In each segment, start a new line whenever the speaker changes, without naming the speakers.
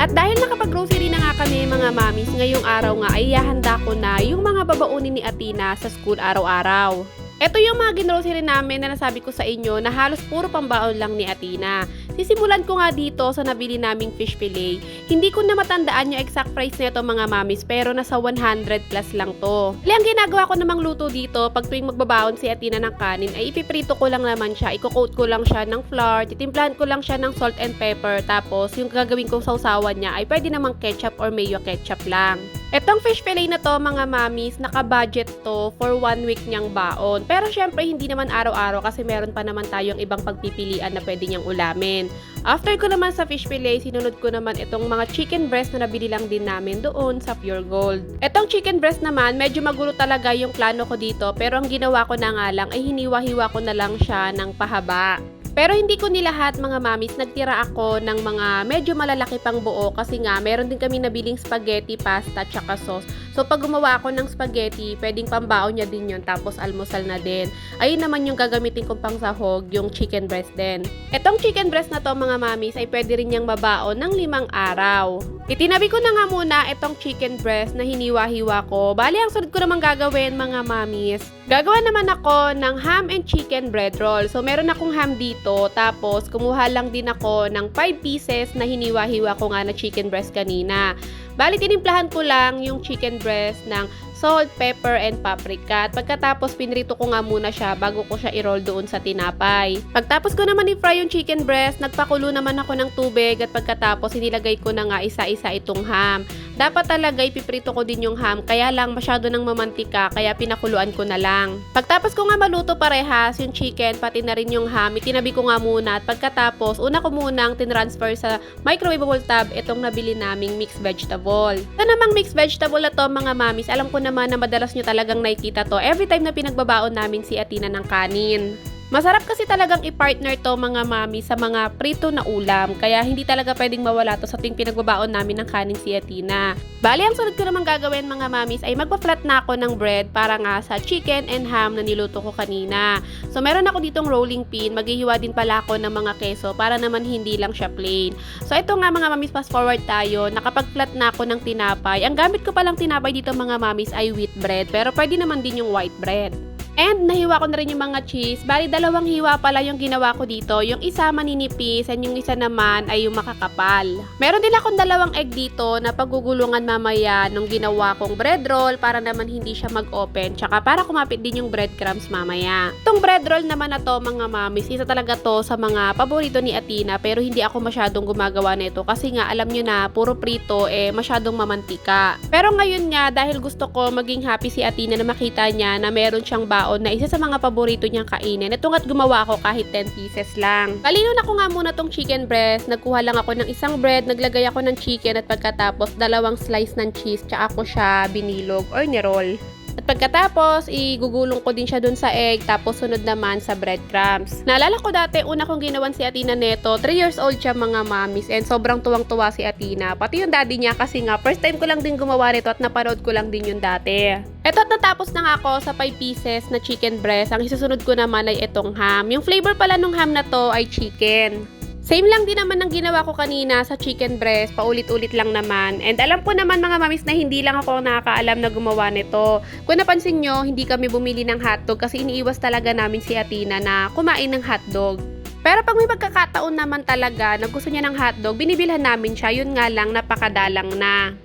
At dahil nakapag-grocery na nga kami mga mamis, ngayong araw nga ay ihahanda ko na yung mga babaunin ni Atina sa school araw-araw. Ito yung mga ginrocery namin na nasabi ko sa inyo na halos puro pambaon lang ni Atina. Sisimulan ko nga dito sa nabili naming fish fillet. Hindi ko na matandaan yung exact price nito mga mamis pero nasa 100 plus lang to. Kaya ang ginagawa ko namang luto dito pag tuwing magbabaon si Atina ng kanin ay ipiprito ko lang naman siya. Iko-coat ko lang siya ng flour, titimplahan ko lang siya ng salt and pepper tapos yung gagawin kong sausawan niya ay pwede namang ketchup or mayo ketchup lang. Etong fish fillet na to mga mamis, naka-budget to for one week niyang baon. Pero syempre hindi naman araw-araw kasi meron pa naman tayong ibang pagpipilian na pwede niyang ulamin. After ko naman sa fish fillet, sinunod ko naman itong mga chicken breast na nabili lang din namin doon sa Pure Gold. Etong chicken breast naman, medyo magulo talaga yung plano ko dito pero ang ginawa ko na nga lang ay hiniwa-hiwa ko na lang siya ng pahaba. Pero hindi ko nilahat mga mamis, nagtira ako ng mga medyo malalaki pang buo kasi nga meron din kami nabiling spaghetti, pasta, tsaka sauce. So pag gumawa ako ng spaghetti, pwedeng pambaon niya din yun tapos almusal na din. Ayun naman yung gagamitin kong pang sahog, yung chicken breast din. Etong chicken breast na to mga mamis ay pwede rin niyang mabaon ng limang araw. Itinabi ko na nga muna itong chicken breast na hiniwa-hiwa ko. Bali, ang sunod ko naman gagawin mga mamis. Gagawa naman ako ng ham and chicken bread roll. So, meron akong ham dito. Tapos, kumuha lang din ako ng 5 pieces na hiniwa-hiwa ko nga na chicken breast kanina. Bali, tinimplahan ko lang yung chicken breast ng salt, pepper, and paprika. At pagkatapos, pinrito ko nga muna siya bago ko siya i-roll doon sa tinapay. Pagtapos ko naman i-fry yung chicken breast, nagpakulo naman ako ng tubig at pagkatapos, inilagay ko na nga isa-isa itong ham. Dapat talaga ipiprito ko din yung ham, kaya lang masyado ng mamantika, kaya pinakuluan ko na lang. Pagtapos ko nga maluto parehas, yung chicken, pati na rin yung ham, itinabi ko nga muna at pagkatapos, una ko munang tinransfer sa microwavable tab itong nabili naming mixed vegetable. Ito namang mixed vegetable na to mga mamis, alam ko naman na madalas nyo talagang nakikita to every time na pinagbabaon namin si Atina ng kanin. Masarap kasi talagang i-partner to mga mami sa mga prito na ulam, kaya hindi talaga pwedeng mawala to sa ting pinagbabaon namin ng kanin si Atina. Bali, ang sunod ko naman gagawin mga mamis ay magpa-flat na ako ng bread para nga sa chicken and ham na niluto ko kanina. So, meron ako ditong rolling pin, maghihiwa din pala ako ng mga keso para naman hindi lang siya plain. So, ito nga mga mamis, fast forward tayo, nakapag-flat na ako ng tinapay. Ang gamit ko palang tinapay dito mga mamis ay wheat bread, pero pwede naman din yung white bread. And nahiwa ko na rin yung mga cheese. Bali, dalawang hiwa pala yung ginawa ko dito. Yung isa maninipis and yung isa naman ay yung makakapal. Meron din akong dalawang egg dito na pagugulungan mamaya nung ginawa kong bread roll para naman hindi siya mag-open. Tsaka para kumapit din yung breadcrumbs mamaya. Itong bread roll naman na to mga mamis, isa talaga to sa mga paborito ni Atina pero hindi ako masyadong gumagawa nito kasi nga alam nyo na puro prito eh masyadong mamantika. Pero ngayon nga dahil gusto ko maging happy si Atina na makita niya na meron siyang baon na isa sa mga paborito niyang kainin. Ito nga't gumawa ako kahit 10 pieces lang. Balino na ko nga muna tong chicken breast. Nagkuha lang ako ng isang bread, naglagay ako ng chicken at pagkatapos dalawang slice ng cheese tsaka ako siya binilog or niroll. At pagkatapos, igugulong ko din siya dun sa egg, tapos sunod naman sa breadcrumbs. Naalala ko dati, una kong ginawan si Atina neto, 3 years old siya mga mamis, and sobrang tuwang-tuwa si Atina. Pati yung daddy niya, kasi nga, first time ko lang din gumawa nito at napanood ko lang din yung dati. Eto at natapos na nga ako sa 5 pieces na chicken breast. Ang isusunod ko naman ay itong ham. Yung flavor pala ng ham na to ay chicken. Same lang din naman ang ginawa ko kanina sa chicken breast, paulit-ulit lang naman. And alam ko naman mga mamis na hindi lang ako nakakaalam na gumawa nito. Kung napansin nyo, hindi kami bumili ng hotdog kasi iniiwas talaga namin si Atina na kumain ng hotdog. Pero pag may pagkakataon naman talaga na gusto niya ng hotdog, binibilhan namin siya. Yun nga lang, napakadalang na.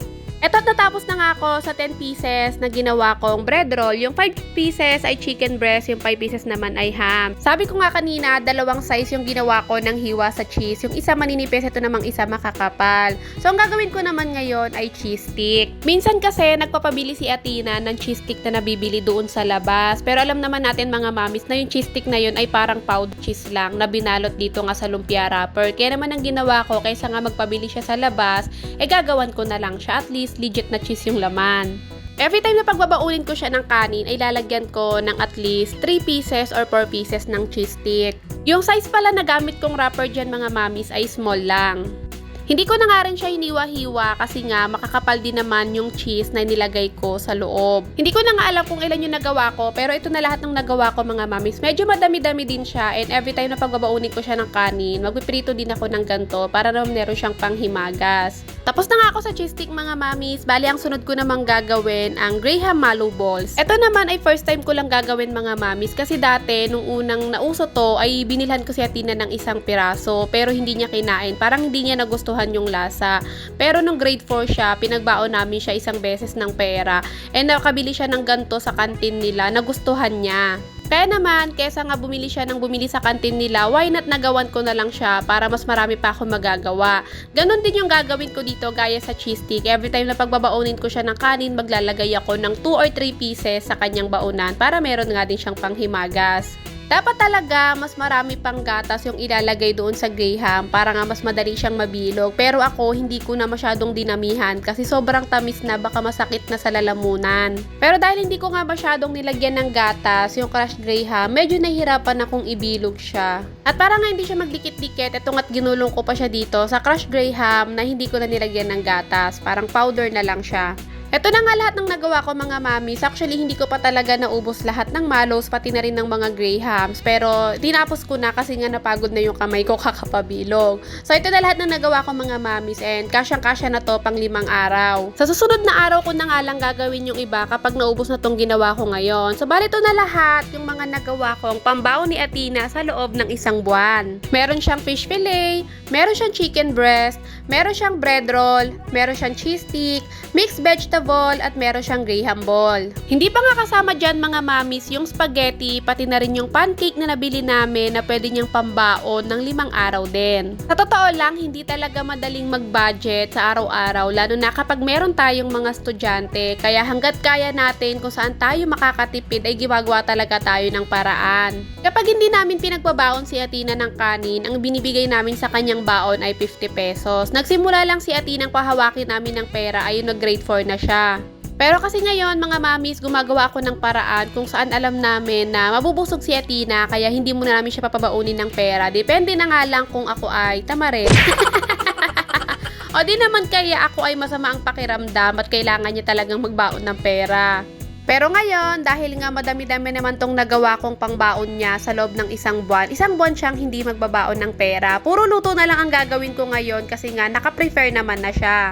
Eto at natapos na nga ako sa 10 pieces na ginawa kong bread roll. Yung 5 pieces ay chicken breast, yung 5 pieces naman ay ham. Sabi ko nga kanina, dalawang size yung ginawa ko ng hiwa sa cheese. Yung isa maninipis, ito namang isa makakapal. So ang gagawin ko naman ngayon ay cheese stick. Minsan kasi nagpapabili si Atina ng cheese stick na nabibili doon sa labas. Pero alam naman natin mga mamis na yung cheese stick na yun ay parang powder cheese lang na binalot dito nga sa lumpia wrapper. Kaya naman ang ginawa ko, kaysa nga magpabili siya sa labas, eh gagawan ko na lang siya at least legit na cheese yung laman. Every time na pagbabaunin ko siya ng kanin, ay lalagyan ko ng at least 3 pieces or 4 pieces ng cheese stick. Yung size pala na gamit kong wrapper dyan mga mamis ay small lang. Hindi ko na nga rin siya hiniwa-hiwa kasi nga makakapal din naman yung cheese na nilagay ko sa loob. Hindi ko na nga alam kung ilan yung nagawa ko pero ito na lahat ng nagawa ko mga mamis. Medyo madami-dami din siya and every time na pagbabaunin ko siya ng kanin, magpiprito din ako ng ganto para naman meron siyang panghimagas. Tapos na nga ako sa cheese stick mga mamis. Bali, ang sunod ko namang gagawin ang Graham Mallow Balls. Ito naman ay first time ko lang gagawin mga mamis kasi dati nung unang nauso to ay binilhan ko si Atina ng isang piraso pero hindi niya kinain. Parang hindi niya nagustuhan yung lasa. Pero nung grade 4 siya, pinagbaon namin siya isang beses ng pera. And nakabili siya ng ganto sa kantin nila, nagustuhan niya. Kaya naman, kesa nga bumili siya ng bumili sa kantin nila, why not nagawan ko na lang siya para mas marami pa ako magagawa. Ganon din yung gagawin ko dito gaya sa cheese stick. Every time na pagbabaunin ko siya ng kanin, maglalagay ako ng 2 or 3 pieces sa kanyang baunan para meron nga din siyang panghimagas. Dapat talaga mas marami pang gatas yung ilalagay doon sa graham para nga mas madali siyang mabilog. Pero ako hindi ko na masyadong dinamihan kasi sobrang tamis na baka masakit na sa lalamunan. Pero dahil hindi ko nga masyadong nilagyan ng gatas yung crushed graham, medyo nahihirapan akong ibilog siya. At para nga hindi siya magdikit-dikit, etong at ginulong ko pa siya dito sa crushed graham na hindi ko na nilagyan ng gatas. Parang powder na lang siya. Ito na nga lahat ng nagawa ko mga mamis. Actually, hindi ko pa talaga naubos lahat ng malos, pati na rin ng mga grahams. Pero, tinapos ko na kasi nga napagod na yung kamay ko kakapabilog. So, ito na lahat ng nagawa ko mga mamis. And, kasyang-kasya na to pang limang araw. Sa susunod na araw ko na nga lang gagawin yung iba kapag naubos na tong ginawa ko ngayon. So, bali ito na lahat yung mga nagawa kong pambaon ni Atina sa loob ng isang buwan. Meron siyang fish fillet, meron siyang chicken breast, meron siyang bread roll, meron siyang cheese stick, mixed vegetable, at meron siyang graham ball. Hindi pa nga kasama dyan mga mamis yung spaghetti, pati na rin yung pancake na nabili namin na pwede niyang pambaon ng limang araw din. Sa totoo lang, hindi talaga madaling mag-budget sa araw-araw, lalo na kapag meron tayong mga estudyante. Kaya hanggat kaya natin kung saan tayo makakatipid ay ginagawa talaga tayo ng paraan. Kapag hindi namin pinagbabaon si Atina ng kanin, ang binibigay namin sa kanyang baon ay 50 pesos. Nagsimula lang si Atina ng pahawakin namin ng pera ay nag grade 4 na siya. Pero kasi ngayon, mga mamis, gumagawa ako ng paraan kung saan alam namin na mabubusog si Atina kaya hindi muna namin siya papabaunin ng pera. Depende na nga lang kung ako ay tamarin. o di naman kaya ako ay masama ang pakiramdam at kailangan niya talagang magbaon ng pera. Pero ngayon, dahil nga madami-dami naman tong nagawa kong pangbaon niya sa loob ng isang buwan, isang buwan siyang hindi magbabaon ng pera. Puro luto na lang ang gagawin ko ngayon kasi nga naka-prefer naman na siya.